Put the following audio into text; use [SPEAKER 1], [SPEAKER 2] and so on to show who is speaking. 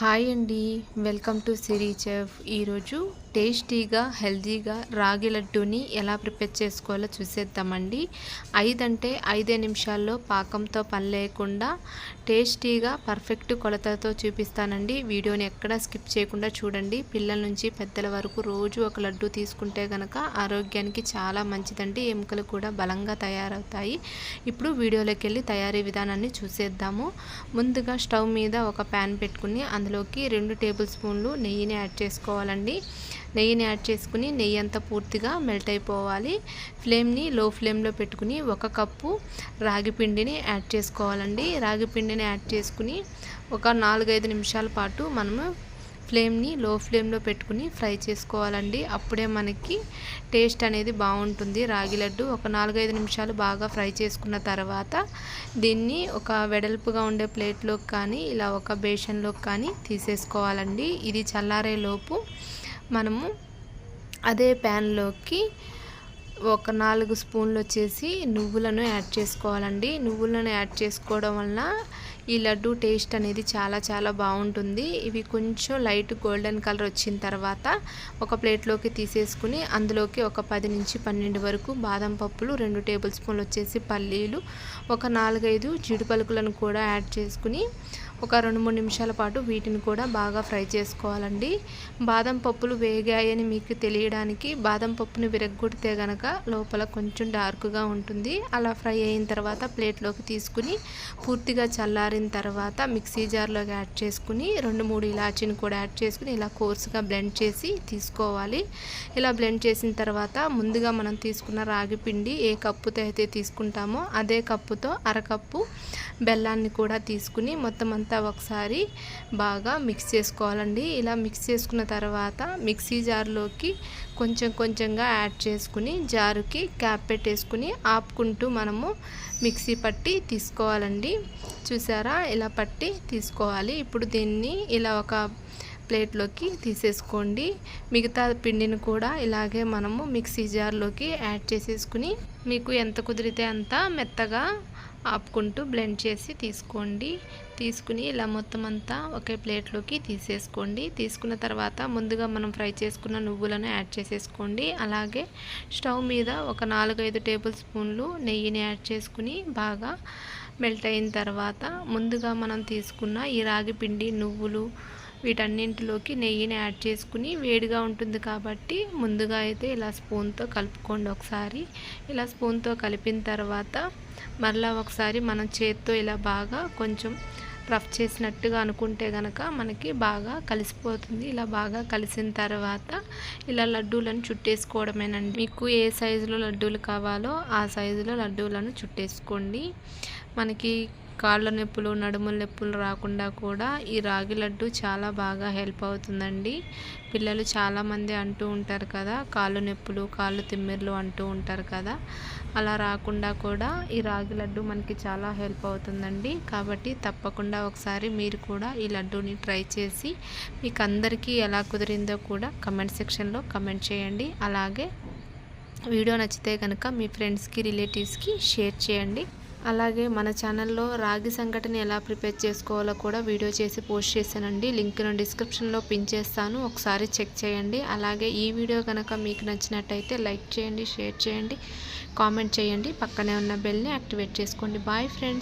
[SPEAKER 1] Hi అండి. Welcome to Siri chef. ఈరోజు టేస్టీగా హెల్తీగా రాగి లడ్డూని ఎలా ప్రిపేర్ చేసుకోవాలో చూసేద్దామండి. ఐదు ఐదే నిమిషాల్లో పాకంతో పని లేకుండా టేస్టీగా పర్ఫెక్ట్ కొలతతో చూపిస్తానండి. వీడియోని ఎక్కడా స్కిప్ చేయకుండా చూడండి. పిల్లల నుంచి పెద్దల వరకు రోజు ఒక లడ్డు తీసుకుంటే కనుక ఆరోగ్యానికి చాలా మంచిదండి. ఎముకలు కూడా బలంగా తయారవుతాయి. ఇప్పుడు వీడియోలోకి వెళ్ళి తయారీ విధానాన్ని చూసేద్దాము. ముందుగా స్టవ్ మీద ఒక ప్యాన్ పెట్టుకుని అందులోకి రెండు టేబుల్ స్పూన్లు నెయ్యిని యాడ్ చేసుకోవాలండి. నెయ్యిని యాడ్ చేసుకుని నెయ్యి అంతా పూర్తిగా మెల్ట్ అయిపోవాలి. ఫ్లేమ్ని లో ఫ్లేమ్లో పెట్టుకుని ఒక కప్పు రాగి పిండిని యాడ్ చేసుకోవాలండి. రాగి పిండిని యాడ్ చేసుకుని ఒక నాలుగైదు నిమిషాల పాటు మనము ఫ్లేమ్ని లో ఫ్లేమ్లో పెట్టుకుని ఫ్రై చేసుకోవాలండి. అప్పుడే మనకి టేస్ట్ అనేది బాగుంటుంది. రాగి లడ్డు ఒక నాలుగైదు నిమిషాలు బాగా ఫ్రై చేసుకున్న తర్వాత దీన్ని ఒక వెడల్పుగా ఉండే ప్లేట్లోకి కానీ ఇలా ఒక బేషన్లోకి కానీ తీసేసుకోవాలండి. ఇది చల్లారే లోపు మనము అదే ప్యాన్లోకి ఒక నాలుగు స్పూన్లు వచ్చేసి నువ్వులను యాడ్ చేసుకోవాలండి. నువ్వులను యాడ్ చేసుకోవడం వలన ఈ లడ్డు టేస్ట్ అనేది చాలా చాలా బాగుంటుంది. ఇవి కొంచెం లైట్ గోల్డెన్ కలర్ వచ్చిన తర్వాత ఒక ప్లేట్లోకి తీసేసుకుని అందులోకి ఒక పది నుంచి పన్నెండు వరకు బాదం పప్పులు రెండు టేబుల్ స్పూన్లు వచ్చేసి పల్లీలు ఒక నాలుగైదు జీడి పలుకులను కూడా యాడ్ చేసుకుని ఒక రెండు మూడు నిమిషాల పాటు వీటిని కూడా బాగా ఫ్రై చేసుకోవాలండి. బాదం పప్పులు వేగాయని మీకు తెలియడానికి బాదం పప్పుని విరగ్గొడితే గనక లోపల కొంచెం డార్క్గా ఉంటుంది. అలా ఫ్రై అయిన తర్వాత ప్లేట్లోకి తీసుకుని పూర్తిగా చల్లారిన తర్వాత మిక్సీ జార్లోకి యాడ్ చేసుకుని రెండు మూడు ఇలాచీని కూడా యాడ్ చేసుకుని ఇలా కోర్సుగా బ్లెండ్ చేసి తీసుకోవాలి. ఇలా బ్లెండ్ చేసిన తర్వాత ముందుగా మనం తీసుకున్న రాగి పిండి ఏ కప్పుతో అయితే తీసుకుంటామో అదే కప్పుతో అరకప్పు బెల్లాన్ని కూడా తీసుకుని మొత్తం అంతా ఒకసారి బాగా మిక్స్ చేసుకోవాలండి. ఇలా మిక్స్ చేసుకున్న తర్వాత మిక్సీ జార్లోకి కొంచెం కొంచెంగా యాడ్ చేసుకుని జారుకి క్యాప్ పెట్టేసుకుని ఆపుకుంటూ మనము మిక్సీ పట్టి తీసుకోవాలండి. చూసారా? ఇలా పట్టి తీసుకోవాలి. ఇప్పుడు దీన్ని ఇలా ఒక ప్లేట్లోకి తీసేసుకోండి. మిగతా పిండిని కూడా ఇలాగే మనము మిక్సీ జార్లోకి యాడ్ చేసేసుకుని మీకు ఎంత కుదిరితే అంత మెత్తగా ఆపుకుంటూ బ్లెండ్ చేసి తీసుకోండి. తీసుకుని ఇలా మొత్తం అంతా ఒకే ప్లేట్లోకి తీసేసుకోండి. తీసుకున్న తర్వాత ముందుగా మనం ఫ్రై చేసుకున్న నువ్వులను యాడ్ చేసేసుకోండి. అలాగే స్టవ్ మీద ఒక నాలుగైదు టేబుల్ స్పూన్లు నెయ్యిని యాడ్ చేసుకుని బాగా మెల్ట్ అయిన తర్వాత ముందుగా మనం తీసుకున్న ఈ రాగి పిండి నువ్వులు వీటన్నింటిలోకి నెయ్యిని యాడ్ చేసుకుని వేడిగా ఉంటుంది కాబట్టి ముందుగా అయితే ఇలా స్పూన్తో కలుపుకోండి ఒకసారి. ఇలా స్పూన్తో కలిపిన తర్వాత మరలా ఒకసారి మనం చేత్తో ఇలా బాగా కొంచెం రఫ్ చేసినట్టుగా అనుకుంటే కనుక మనకి బాగా కలిసిపోతుంది. ఇలా బాగా కలిసిన తర్వాత ఇలా లడ్డూలను చుట్టేసుకోవడమేనండి. మీకు ఏ సైజులో లడ్డూలు కావాలో ఆ సైజులో లడ్డూలను చుట్టేసుకోండి. మనకి కాళ్ళ నొప్పులు నడుముల నొప్పులు రాకుండా కూడా ఈ రాగి లడ్డు చాలా బాగా హెల్ప్ అవుతుందండి. పిల్లలు చాలామంది అంటూ ఉంటారు కదా కాళ్ళు నొప్పులు కాళ్ళు తిమ్మిర్లు అంటూ ఉంటారు కదా. అలా రాకుండా కూడా ఈ రాగి లడ్డు మనకి చాలా హెల్ప్ అవుతుందండి. కాబట్టి తప్పకుండా ఒకసారి మీరు కూడా ఈ లడ్డూని ట్రై చేసి మీకు అందరికీ ఎలా కుదిరిందో కూడా కమెంట్ సెక్షన్లో కమెంట్ చేయండి. అలాగే వీడియో నచ్చితే కనుక మీ ఫ్రెండ్స్కి రిలేటివ్స్కి షేర్ చేయండి. అలాగే మన ఛానల్లో రాగి సంఘటన ఎలా ప్రిపేర్ చేసుకోవాలో కూడా వీడియో చేసి పోస్ట్ చేశానండి. లింక్ను డిస్క్రిప్షన్లో పిన్ చేస్తాను. ఒకసారి చెక్ చేయండి. అలాగే ఈ వీడియో కనుక మీకు నచ్చినట్టయితే లైక్ చేయండి షేర్ చేయండి కామెంట్ చేయండి. పక్కనే ఉన్న బెల్ని యాక్టివేట్ చేసుకోండి. Bye friends.